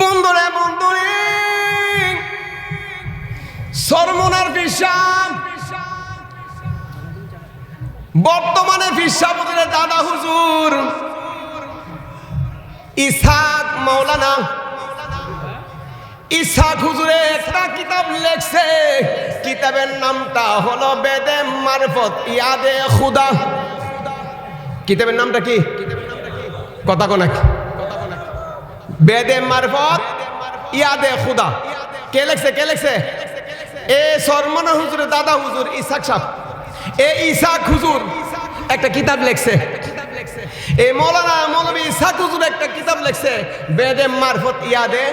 বন্ধুরে বন্ধুরে। সরমনার ফিসাব বর্তমানে ফিসাবুদের দাদা হুজুর ইসাক মাওলানা। ইসাক হুজুরে একটা কিতাব লেখছে। কিতাবের নামটা হলো বেদে মারফত, ইয়াদে খুদা। কিতাবের নামটা কি? কথা কোনা বেদে মারফত, ইয়াদে খুদা। কে লেখছে কে লেখছে? এ সরমনা হুজুরের দাদা হুজুর, ইসাক সাহ এ ইসাক হুজুর একটা কিতাব লেখছে। এই মৌলানা মৌলবী ইসাক হুজুর একটা কিতাব লেখছে, বেদে মারফত, ইয়াদে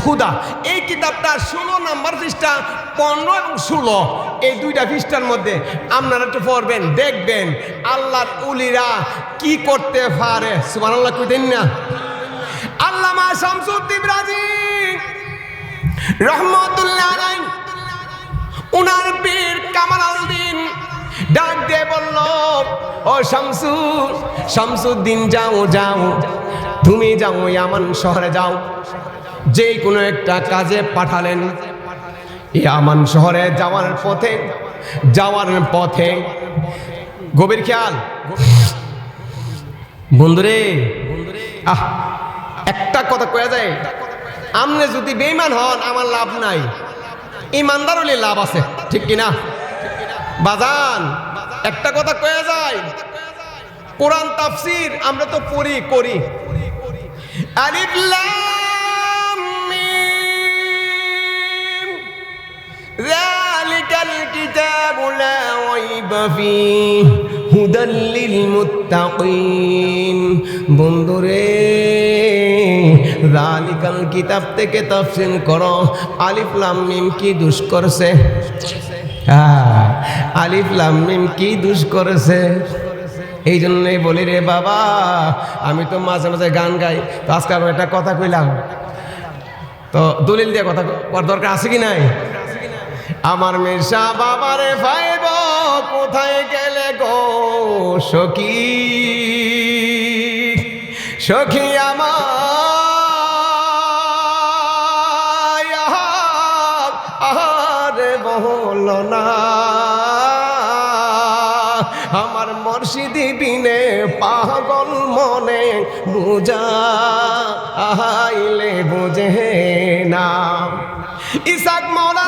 খুদা। এই কিতাবটা ষোলো নাম্বার পৃষ্ঠা, পনেরো এবং ষোলো। এই দুইটা পৃষ্ঠার মধ্যে আপনারা একটু পড়বেন, দেখবেন আল্লাহর উলিরা কি করতে পারে। সুমান আল্লাহ কইতেন না? আল্লামা শামসুদ্দিন রাজি। রহমতুল্লাহ উনার পীর কামাল আলদিন ডাক দিয়ে বলল, ও শামসু, শামসুদ্দিন যাও যাও। তুমি যাও, ইয়ামান শহরে যাও। যে কোনো একটা কাজে পাঠালেন। ইয়ামান শহরে যাওয়ার পথে যাওয়ার পথে। গভীর খেয়াল? বন্ধুরে বন্ধুরে, আহ একটা কথা কয়া যায়, আমনে যদি বেইমান হন, আমার লাভ নাই। ইমানদার হলে লাভ আছে, ঠিক কিনা? বাজান একটা কথা কয়া যায়, কোরআন তাফসির আমরা তো পড়ি, করি। লিল মুত্তাকিন। বন্ধুরে যালিকাল কিতাব থেকে তাফসির করো। আলিফ লাম মিম কি দুষ করছে? হ্যাঁ, আলিফ লাম মিম কি দুষ করেছে? এই জন্যই বলি রে বাবা আমি তো মাঝে মাঝে গান গাই। তো আজকে আমি একটা কথা কইলাম। তো দলিল দিয়ে কথা কর দরকার আছে কি নাই? আমার মেশা বাবারে ভাইব কোথায় গেলে গো সখী? সখী আমার বহল না। আমার মর্শিদি বিনে পাগল মনে বুঝা আহাইলে বুঝে না। ইসাক লিখছেন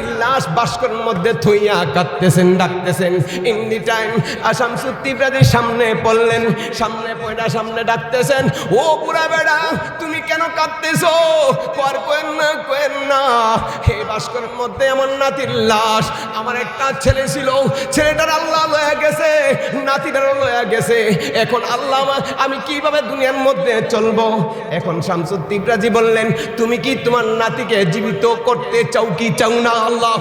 নাতির লাশ বাস্কর মধ্যে থইয়া কাঁদতেছেন, ডাকতেছেন। ইন দি টাইম আসাম সুত্তিব্রাদের সামনে পড়লেন, সামনে পয়ডা সামনে ডাকতেছেন, ও বুড়া বেড়া, তুমি কেন কাঁদতেছো? পর কোয়েন না কোয়েন না। হে বাস্করের মধ্যে আমার নাতির লাশ, আমার একটা ছেলে ছিল, ছেলেটার আল্লাহ লয়া গেছে নাতিটারও লয়া গেছে। এখন আল্লাহ, আমি কীভাবে দুনিয়ার মধ্যে চলবো? এখন শামসুদ্দিবরাজি বললেন, তুমি কি তোমার নাতিকে জীবিত করতে চাও কি চাও না? আল্লাহ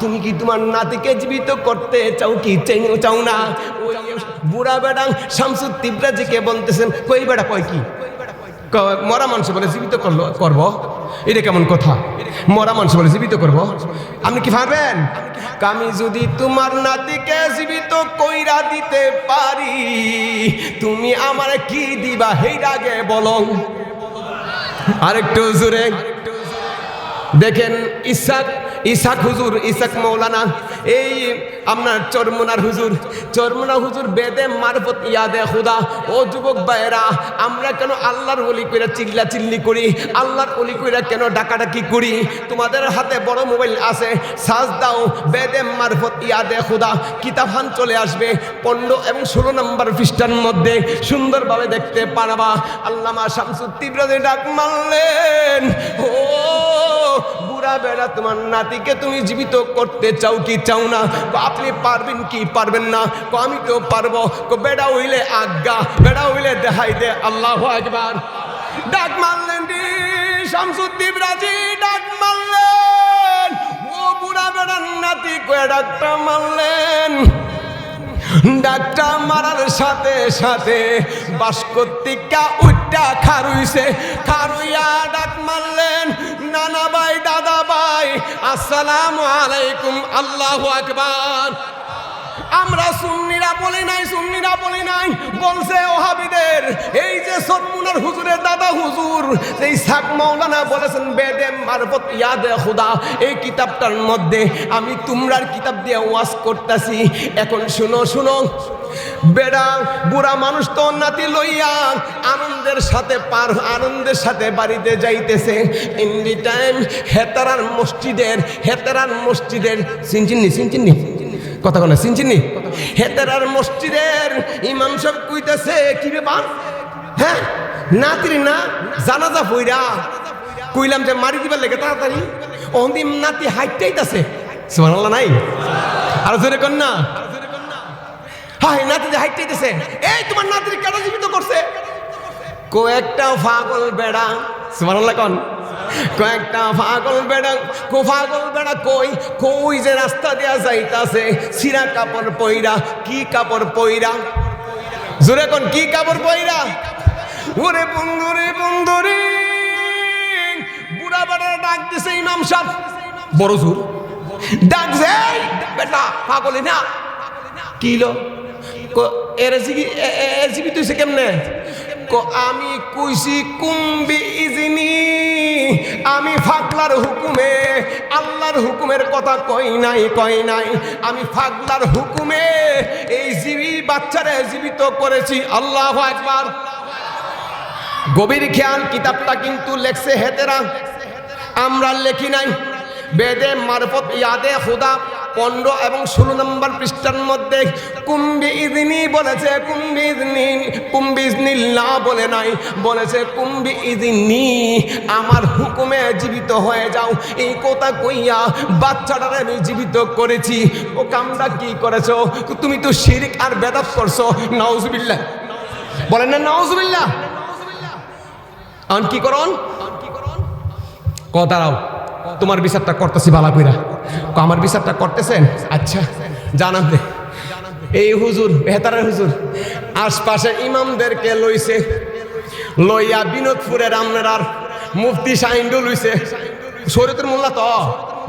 তুমি কি তোমার নাতিকে জীবিত করতে চাও কি চাও না? বুড়া বেড়া শামসুদ তিব্রাজিকে বলতেছেন, কই বেড়া কয় কি? মরা মানুষ বলে জীবিত করল করব। এটা কেমন কথা? মরা মানুষ বলে জীবিত করব। আপনি কি পারবেন আমি যদি তোমার নাতিকে জীবিত কইরা দিতে পারি, তুমি আমার কি দিবা, হেই আগে বলো? আরেকটু জোরে। দেখেন ইসাক ইসাক হুজুর, ইসাক মৌলানা, এই আপনার চরমনার হুজুর, চরমনা হুজুর বেদে মারফত ইয়াদে খুদা। ও যুবক ভাইয়েরা, আমরা কেন আল্লাহর অলি কইরা চিল্লা চিল্লি করি? আল্লাহর অলি কইরা কেন ডাকাডাকি করি? তোমাদের হাতে বড় মোবাইল আছে, সাজ দাও, বেদে মারফত ইয়াদে খুদা। কিতাবখান চলে আসবে পনেরো এবং ষোলো নম্বর পৃষ্ঠার মধ্যে সুন্দরভাবে দেখতে পারবা। আল্লামা শামসুদ তীব্রদের ডাক মারলেন, ও বুড়া বুড়া তোমার নাতিকে তুমি জীবিত করতে চাও কি চাও না? আপনি পারবেন কি পারবেন না? আমি তো পারব। বেড়া হইলে আজ্ঞা, বেড়া হইলে দেখাই দে, আল্লাহ একবার ডাক মারলেন শামসুদ্দিন রাজি, ডাক মারলেন। ও বুড়া বেড়ার নাতি, কয়ে ডাকটা মারলেন। ডাকটা মারার সাথে সাথে বাসকর্তিকা উইটা খারুইছে খারুইয়া ডাক মারলেন। নানা ভাই দাদা ভাই আসসালামু আলাইকুম আল্লাহ আকবার। আমরা সুন্নিরা বলি নাই, সুন্নিরা বলি নাই, বলছে ওহাবিদের, এই যে সন্মুনার হুজুরের দাদা হুজুর এই সাক মৌলানা বলেছেন, বেদে মারফত ইয়াদে খুদা, এই কিতাবটার মধ্যে আমি তোমরার কিতাব দিয়ে ওয়াজ করতেছি। এখন শুনো শুনো, বেড়া, বুড়া মানুষ তো নাতি লইয়া আনন্দের সাথে পার, আনন্দের সাথে বাড়িতে যাইতেছে। ইন্ডি টাইম হেতারার মসজিদের হেতারার মসজিদের সিনচিন্নি সিনচিন্নি কথা কোনা সিনচিনি হেতেরার মসজিদের ইমাম সব কইতাছে, কি ব্যাপার হ্যাঁ? নাতিরি না? জানাজা ফইরা কইলাম যে, মারি দিবার লেগে তাড়াতাড়ি। অন্দিম নাতি হাইটাইতাছে। সুবহানাল্লাহ, নাই? আর জোরে কর না? হাই নাতি যে হাইটাইতেছে। এই তোমার নাতির কেন জীবিত করছে? কয়েকটা পাগল বেড়া, সুবহানাল্লাহ কন। কয়েকটা পাগল বেড়া, কো পাগল বেড়া কই কই যে রাস্তা দেয়া যাইতাছে, সিরা কাপড় পইরা, কি কাপড় পইরা? জোরে কোন, কি কাপড় পইরা? ওরে বন্ধুরে বন্ধুরে বুড়া বেড়া ডাক দিছে ইমাম সাহেব। বড় জোর। ডাক যে "এই বেটা পাগলি না। কিলো এর জিবি এর জিবি তুইছে কেমনে? আমি কইছি, কুম্বি ইজিনি, আমি ফাগলার হুকুমে, আল্লাহর হুকুমের কথা কই নাই কই নাই। আমি ফাগলার হুকুমে এই জীবী বাচ্চারে জীবিত করেছি, আল্লাহ একবার গভীর খেয়াল কিতাবটা কিন্তু লেখছে হেতেরা। আমরা লেখি নাই। বেদে মারফত ইয়াদে খুদা পনেরো এবং ষোলো নম্বর পৃষ্ঠার মধ্যে, কুম্বি ইদিনি বলেছে, কুম্বি ইদিনি ইজনিল্লাহ বলে নাই, বলেছে, কুম্বি ইদিনি, আমার হুকুমে জীবিত হয়ে যাও। এই কথা কইয়া বাচ্চাটারে আমি জীবিত করেছি। ও কামটা কি করেছ? তুমি তো শিরিক আর বেদাত করছ। নাউজুবিল্লাহ। বলেন না, নাউজুবিল্লাহ। আন কি করন? ক, দাঁড়াও। তোমার বিচারটা করতেছি বালা কইরা। আমার বিচারটা করতেছেন? আচ্ছা জানান দে। এই হুজুর, বেহতারের হুজুর, আশপাশে ইমামদেরকে লইছে, লইয়া বিনোদপুরের আর মুফতি সাইন্ডু লইছে। শরীরের মোল্লা তো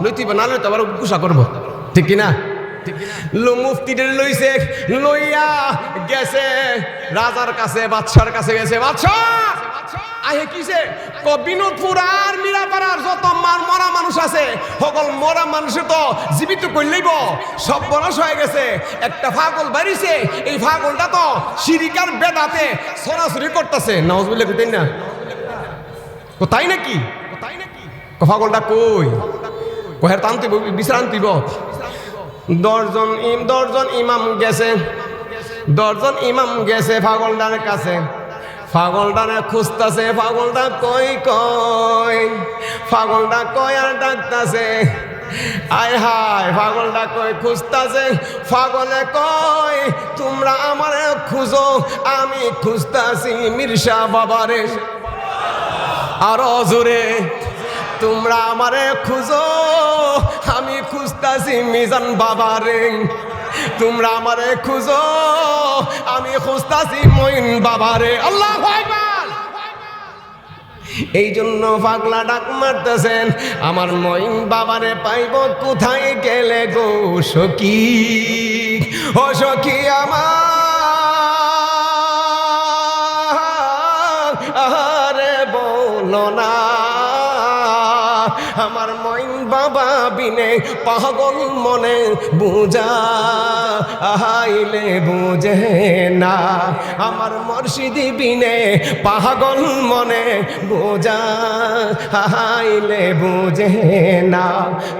লইতিব না লইতে আবার গুসা করব। ঠিক কিনা? মুফতিদের লইছে, লইয়া গেছে। রাজার কাছে, বাদশার কাছে গেছে। বাদশা আহে কিসে? ক আর মিরাপাড়ার যত মার মরা মানুষ আছে, সকল মরা মানুষ তো জীবিত করলেইব সব বনস হয়ে গেছে। একটা ফাগল বাড়িছে। এই ফাগলটা তো সিরিকার বেদাতে সরাসরি করতেছে। নাউজ বলে কোথায় না? তাই নাকি? ক, ফাগলটা কই? কহের বিশ্রাম তুইব দশজন দশজন ইমাম গেছে। দশজন ইমাম গেছে ফাগলটার কাছে। ফাগলটারে খুঁজতাছে ফাগলটা কই কই? ফাগলটা কই আর ডাকতাছে? আয় হায় পাগলটা কই খুঁজতাছে? পাগলে কই, তোমরা আমারে খুঁজো, আমি খুঁজতাছি মির্ষা বাবারে। আরও জোরে, তোমরা আমারে খুঁজো। আমি খুঁজতাছি মিজান বাবারে। তোমরা আমারে খুঁজো, আমি খুঁজতাছি মইন বাবারে। আল্লাহ এই জন্য পাগলা ডাক মারতেছেন, আমার মইন বাবারে পাইব কোথায় গেলে গো সখী? ও সখী আমার। বলো না, আমার মইন বাবা বিনে পাগল মনে বুঝা, আহাইলে বুঝে না। আমার মর্শিদি বিনে পাগল মনে বুঝা, আহাইলে বুঝে না।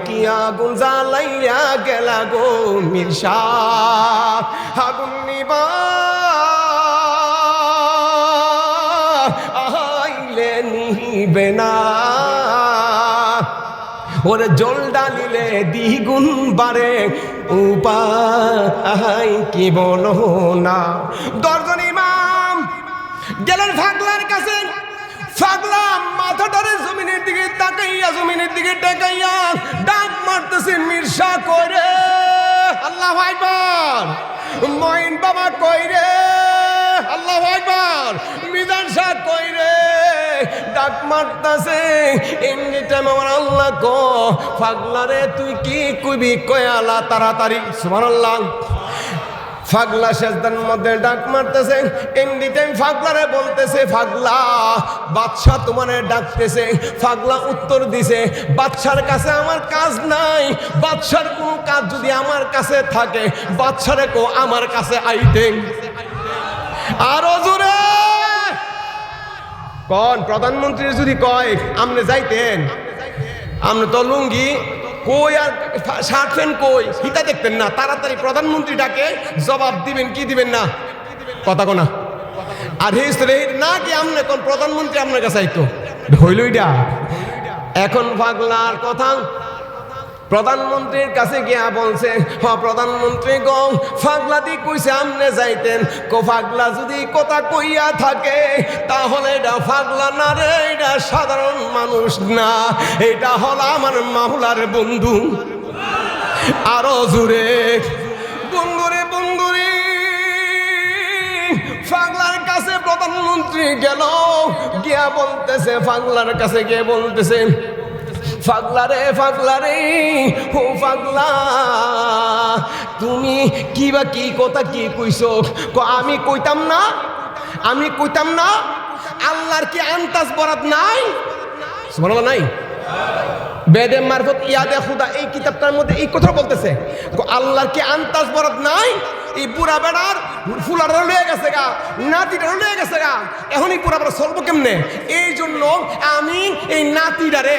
কি আগুন জ্বালাইয়া গেলা গো মির্ষা আগুন নিবা। আহাইলে নিবে না। ওরে জল ডালিলে দ্বিগুণ বাড়ে। উপায় কি বলো না? দর্জন ইমাম, গেলেন ফাগলার কাছে। ফাগলা মাথাটারে জমিনের দিকে তাকাইয়া, জমিনের দিকে তাকাইয়া ডাক মারতেছে মির্ষা করে আল্লাহ ভাইবার মঈন বাবা কইরে, আল্লাহ ভাইবার মিজান শাহ কইরে ডাক মারতাছে, এমনি টাইম আমার আল্লাহ ক ফাগলারে তুই কি কইবি? কয়ালা তাড়াতাড়ি। সুবহানাল্লাহ। ফাগলা শেষদার মধ্যে ডাক মারতেছে, এমনি টাইম ফাগলারে বলতেছে ফাগলা বাদশাহ তোমারে ডাকতেছে। ফাগলা উত্তর দিছে, বাদশার কাছে আমার কাজ নাই, বাদশার কোনো কাজ যদি আমার কাছে থাকে, বাদশারে কো আমার কাছে আইতে। আরও জোরে! কোন, প্রধানমন্ত্রী যদি কয়, আমনে যাইতেন। আমনে তো লুঙ্গি। কই আর শার্ট কই? হিতা দেখতেন না। তাড়াতাড়ি প্রধানমন্ত্রী ডাকে, জবাব দিবেন কি দিবেন না? কথা কোনা আর হে হিস্ট্রি না কি আমনে কোন প্রধানমন্ত্রী আপনার কাছে আইতো? হইলইডা এখন পাগলার কথা। প্রধানমন্ত্রীর কাছে গিয়া বলছে হ প্রধানমন্ত্রী গো ফাগলা দি কইছে আমনে যাইতেন। কো ফাগলা যদি কথা কইয়া থাকে, তাহলে এটা ফাগলা না রে, এটা সাধারণ মানুষ না। এটা হল আমার মাহুলার বন্ধু। আরও জুড়ে বন্ধুরে বন্ধুরে, ফাগলার কাছে প্রধানমন্ত্রী গেল। গিয়া বলতেছে, ফাগলার কাছে গিয়ে বলতেছে ফাগলা রে ফাগলা রে, ও ফাগলা তুমি কি বা কি কথা কি কইছো? আমি কইতাম না? আমি কইতাম না? আল্লাহর কি আন্তাজ বরাত নাই? সুবহানাল্লাহ, নাই? বেদে মারফত ইয়াদে খুদা এই কিতাবটার মধ্যে এই কথা বলতেছে। আল্লাহর কি আন্তাজ বরাত নাই? এই বুড়া বেড়ার ফুলার লয়ে গেছে গা, নাতিটা লয়ে গেছে গা। এখনই বুড়া বেড়া চলবো কেমনে? এই জন্য আমি এই নাতিটারে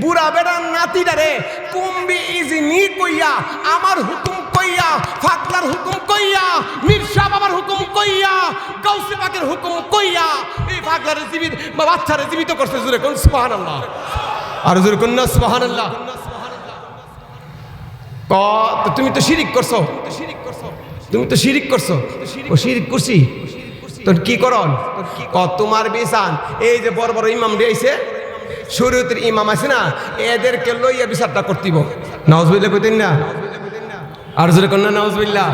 বুড়া বেড়ার নাতিটারে, কুম্বি ইজি নি কইয়া, আমার হুকুম কইয়া ফাকলার হুকুম কইয়া মির্জা বাবার হুকুম কইয়া গৌসে পাকের হুকুম কইয়া, এই ফাকলারে জীবিত, বা বাচ্চারে জীবিত করছে জুড়ে কোন, সুবহানাল্লাহ। আর জোরে কোন না, সুবহানাল্লাহ। ক তুমি তো শিরিক করছ। তুমি তো শিরিক করছ। ও শিরিক করছি। তোর কি করন তোমার বিসান এই যে বড় বড় ইমাম দিয়েছে শরীয়তের ইমাম আছে না, এদেরকে লইয়া বিচারটা করতিব। নওয়াজবিল্লা কইতেন না? আর জোরে কন্যা নওয়াজবিল্লা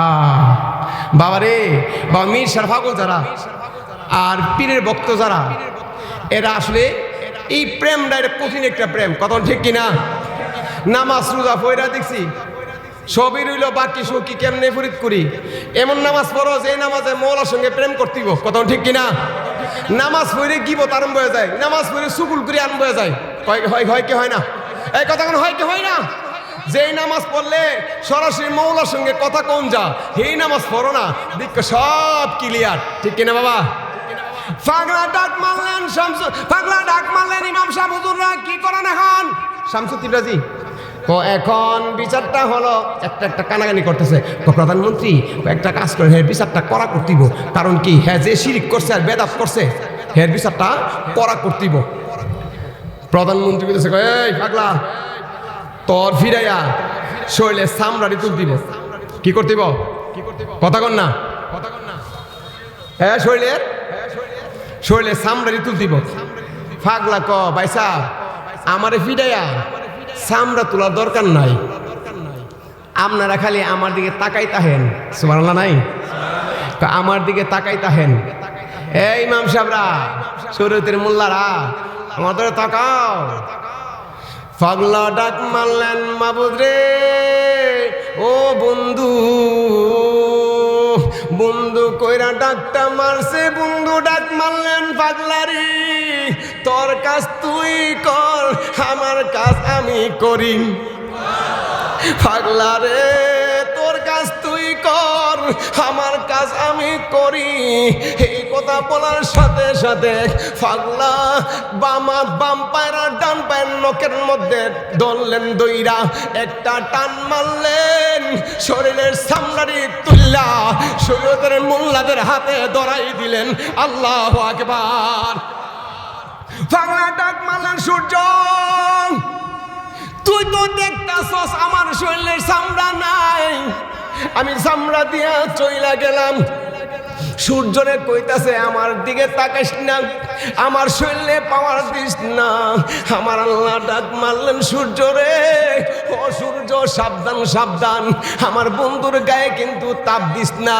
আ বাবা রে বাবা মীর শারফাগল যারা, আর পীরের ভক্ত যারা, এরা আসলে এই প্রেমটা এটা কঠিন একটা প্রেম। কত ঠিক কিনা? নামাজ, রোজা, ফয়রা দেখছি। সবই রইল বাকি সকি কেমনে ফরিদ করি? এমন নামাজ পড়ো যে নামাজে মৌলার সঙ্গে প্রেম করতিব। কত ঠিক কিনা? নামাজ পড়ে গিবত আরম্ভ হয়ে যায়, নামাজ পড়ে সুকুল করে আরম্ভ হয়ে যায়। হয় হয় কি হয় না? এই কথা হয় কি হয় না? যেই নামাজ পড়লে সরাসরি মৌলার সঙ্গে কথা কম যা এই নামাজ পড়ো না দিক সব ক্লিয়ার ঠিক কিনা বাবা? পাগলা ডাক মারলেন শামসু পাগলা ডাক মারলেন ইমাম সাহেব, হুজুররা কি করেন এখন? শামসুদ্দিন রাজি? তো এখন বিচারটা হলো, একটা একটা কানাকানি করতেছে। প্রধানমন্ত্রী, একটা কাজ করে হ্যাঁ বিচারটা করা করতিব। কারণ কি হ্যাঁ যে শিরিক করছে আর বেদাত করছে হ্যাঁ বিচারটা করা করতিব। প্রধানমন্ত্রী বলতেছে এই পাগলা, তোর ফিরাইয়া শৈলে সামরারি তুলতিব কি করতিব? কথা কন না। হ্যাঁ শৈলের শৈলে সামরারি তুলতিব ফাগলা ক বাইসা আমারে ফিরাইয়া সামরা তোলার দরকার নাই। আপনারা খালি আমার দিকে তাকাই তাহেন সুবহানাল্লাহ নাই? আমার দিকে তাকাই তাহেন এই ইমাম সাহেবরা শরীয়তের মোল্লারা আমাদের তাকাও। পাগলা ডাক মারলেন, মাবুদ রে। ও বন্ধু বন্ধু কইরা ডাকটা মারছে, বন্ধু ডাক মারলেন, পাগলারি। তোর কাজ তুই কর, আমার কাজ আমি করি পাগলা রে, তোর কাজ তুই কর, আমার কাজ আমি করি। এই কথা বলার সাথে সাথে ফাগলা বামা বাম পায়ের, ডান পায়ের নখের মধ্যে ধরলেন দইরা। একটা টান মারলেন, শরীরের সামলারি তুল্লা শরীরের মোল্লাদের হাতে ধরাই দিলেন। আল্লাহ আকবার। পাগলা ডাক মারলেন সূর্য। তুই তো দেখতাছস আমার শরীরের চামড়া নাই। আমি চামড়া দিয়া চইলা গেলাম। সূর্যরে কইতাছে, আমার দিকে তাকাস না। আমার শরীরে পাওয়ার দিস না। আমার আল্লাহ ডাক মারলেন সূর্য রে ও সূর্য, সাবধান সাবধান। আমার বন্ধুর গায়ে কিন্তু তাপ দিস না।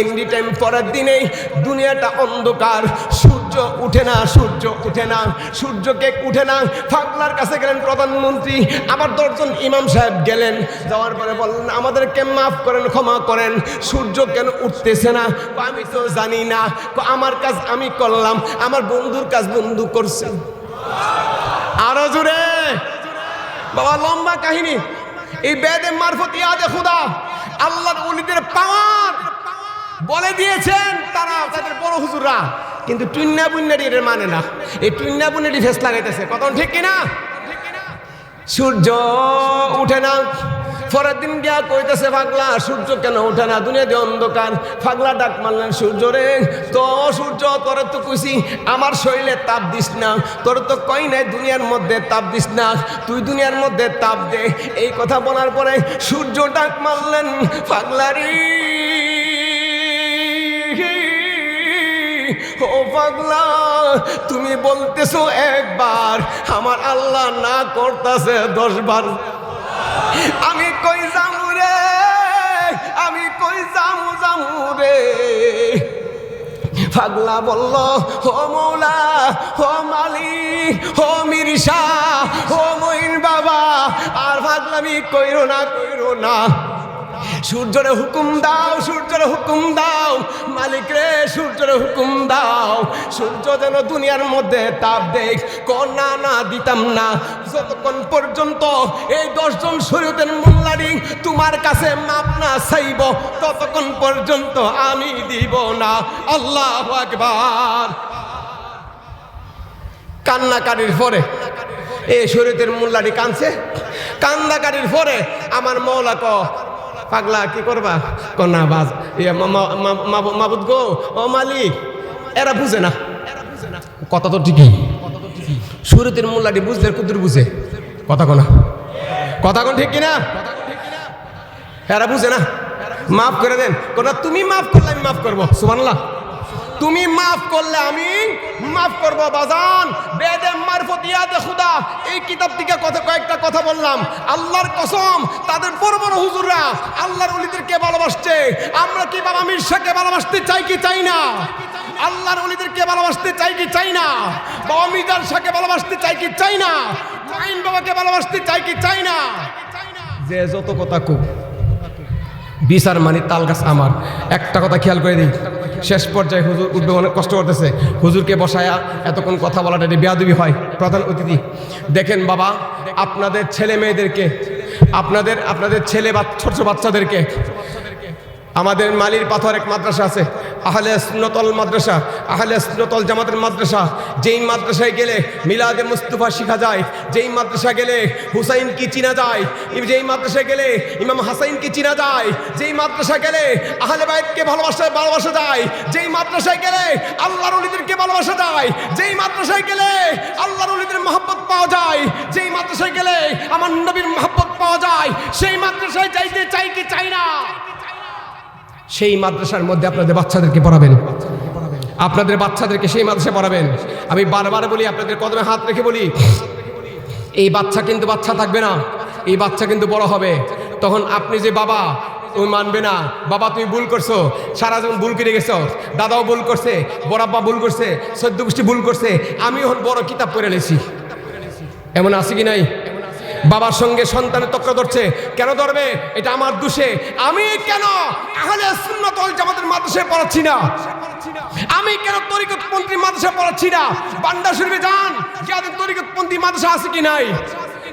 এনি টাইম পরের দিনেই দুনিয়াটা অন্ধকার। সূর্য উঠে না, সূর্য উঠে না, সূর্যকে উঠে না। ফাগলার কাছে গেলেন প্রধানমন্ত্রী। আবার দশজন ইমাম সাহেব গেলেন। যাওয়ার পরে বললেন, আমাদেরকে মাফ করেন, ক্ষমা করেন। সূর্য কেন উঠতেছে না? আমি তো জানি না। আমার কাজ আমি করলাম। আমার বন্ধুর কাজ বন্ধু করছেন আরও জুড়ে বাবা, লম্বা কাহিনী। এই বেদে মারফত ইয়াদে খুদা। আল্লাহর উলিদের পাওয়ার বলে দিয়েছেন তারা, তাদের বড় হুজুররা। কিন্তু টুন্না বুন্নারি এর মানে না। এই টুন্না বুন্নারি ফেস লাগাইতেছে। কত ঠিক কিনা? সূর্য উঠে না। পরের দিন গিয়া কইতেছে, পাগলা, সূর্য কেন উঠে না? দুনিয়া দুনিয়াতে অন্ধকার। পাগলা ডাক মারলেন, সূর্য রে, তো সূর্য, তোর তো কুসি আমার শরীরে তাপ দিস না। তোর তো কই নাই, দুনিয়ার মধ্যে তাপ দিস না। তুই দুনিয়ার মধ্যে তাপ দে। এই কথা বলার পরে সূর্য ডাক মারলেন পাগলারি ও পাগলা, তুমি বলতেছো একবার, আমার আল্লাহ না করতেছে দশ বার আমি কই যামু রে? আমি কই যামু যামু রে? পাগলা বলল, ও মৌলা, ও মালিক, ও মিরিসা, ও মইন বাবা, আর পাগলামি কইরো না কইরো না। সূর্যরে হুকুম দাও, সূর্যরে হুকুম দাও, মালিক রে, সূর্যরে হুকুম দাও। সূর্য যেন দুনিয়ার মধ্যে তাপ দেখ, কন্যা না দিতাম না। যতক্ষণ পর্যন্ত এই দশজন শরীয়তের মোল্লারি তোমার কাছে মাপ না চাইব, ততক্ষণ পর্যন্ত আমি দিব না। আল্লাহ আকবার। কান্নাকারির পরে এই শরীয়তের মোল্লারি কানছে কান্নাকারির পরে আমার মৌলা ক পাগলা, কি করবা? কন্যা বাজ ইয়া মাবুদ গো, ও মালিক, এরা বুঝে না। কথা তো ঠিকই। সুরতের মোল্লাটি বুঝলে কুদুর বুঝে। কথা কোনা কথা কোন ঠিক কিনা? এরা বুঝে না। মাফ করে দেন। কোনা তুমি মাফ করলে আমি মাফ করব। সুমানলা তুমি মাফ করলে আমি মাফ করব, বাজান। বেদে মারফত, ইয়াদে খুদা। এই কিতাব থেকে কথা কয়েকটা কথা বললাম। আল্লাহর কসম, তাদের বড় বড় হুজুররা আল্লাহর ওলিদেরকে ভালোবাসছে। আমরা কি বাবা মির্শাকে ভালোবাসতে চাই কি চাই না? আল্লাহর ওলিদেরকে ভালোবাসতে চাই কি চাই না? বাবা মিজান শাহকে ভালোবাসতে চাই কি চাই না? মাইন বাবাকে ভালোবাসতে চাই কি চাই না? যে যত কথা কুক বিচার মানে তাল গাছ আমার। একটা কথা খেয়াল করে দিই, শেষ পর্যায়ে হুজুর উঠবে অনেক কষ্ট করতেছে। হুজুরকে বসায়া এতক্ষণ কথা বলাটা বেয়াদুবি হয়। প্রধান অতিথি, দেখেন বাবা, আপনাদের ছেলে মেয়েদেরকে, আপনাদের আপনাদের ছেলে বা ছোট ছোট বাচ্চাদেরকে, আমাদের মালির পাথর এক মাদ্রাসা আছে। আহলে স্নতল মাদ্রাসা, আহলে স্নতল জামাতের মাদ্রাসা, যেই মাদ্রাসায় গেলে মিলাদে মুস্তফা শিখা যায়, যেই মাদ্রাসা গেলে হুসাইন কি চিনা যায়, যেই মাদ্রাসায় গেলে ইমাম হাসাইন কি চিনা যায়, যেই মাদ্রাসা গেলে আহলে বাইতকে ভালোবাসা ভালোবাসা যায়, যেই মাদ্রাসায় গেলে আল্লাহর অলিদেরকে ভালোবাসা যায়, যেই মাদ্রাসায় গেলে আল্লাহর অলিদের মহব্বত পাওয়া যায়, যেই মাদ্রাসায় গেলে আমার নবীর মহব্বত পাওয়া যায়, সেই মাদ্রাসায় যাইতে চাই কি চাই না? সেই মাদ্রাসার মধ্যে আপনাদের বাচ্চাদেরকে পড়াবেন। আপনাদের বাচ্চাদেরকে সেই মাদ্রাসায় পড়াবেন। আমি বারবার বলি, আপনাদের কদমে হাত রেখে বলি, এই বাচ্চা কিন্তু বাচ্চা থাকবে না, এই বাচ্চা কিন্তু বড় হবে। তখন আপনি যে, বাবা, তুমি মানবে না, বাবা, তুমি ভুল করছ সারা জীবন ভুল করে গেছো, দাদাও ভুল করছে বড়াব্বা ভুল করছে, সদ্য গোষ্ঠী ভুল করছে আমি এখন বড় কিতাব পড়ে লেছি এমন আছে কি নাই? বাবার সঙ্গে সন্তানের তক্র ধরছে। কেন ধরবে? এটা আমার দোষে। আমি কেন আহলে সুন্নতল জামাতের মাদ্রাসায় পড়াচ্ছি না? আমি কেন তরিকতপন্থী মাদ্রাসায় পড়াচ্ছি না? বান্ডা শরীফে যান যাদের তরিকতপন্থী মাদ্রাসা আছে কি নাই?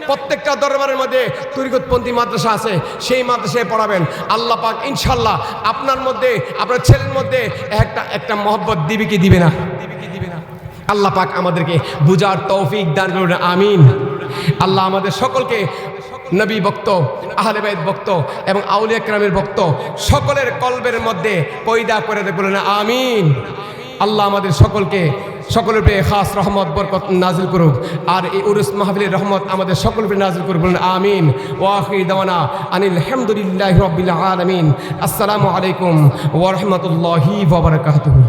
প্রত্যেকটা দরবারের মধ্যে তরিকতপন্থী মাদ্রাসা আছে, সেই মাদ্রাসায় পড়াবেন। আল্লাহ পাক ইনশাল্লাহ আপনার মধ্যে, আপনার ছেলের মধ্যে একটা একটা মহব্বত দিবে কি দিবে না? আল্লাহ পাক আমাদেরকে বুঝার তৌফিক দান করুন, আমিন। আল্লাহ আমাদের সকলকে নবী ভক্ত, আহলে বাইত ভক্ত এবং আউলিয়া ক্রামের ভক্ত সকলের কলবের মধ্যে পয়দা করে বলেন আমিন। আল্লাহ আমাদের সকলকে সকলের উপরে খাস রহমত, বরকত নাজিল করুক। আর এই উরুস মাহফিলের রহমত আমাদের সকলের উপরে নাজিল করুক বলুন আমিন। ওয়াহি দাওয়ানা আনিল হামদুলিল্লাহ রবিল আলমিন। আসসালামু আলাইকুম ওরহমতুল্লাহি ওবরাকাতুহু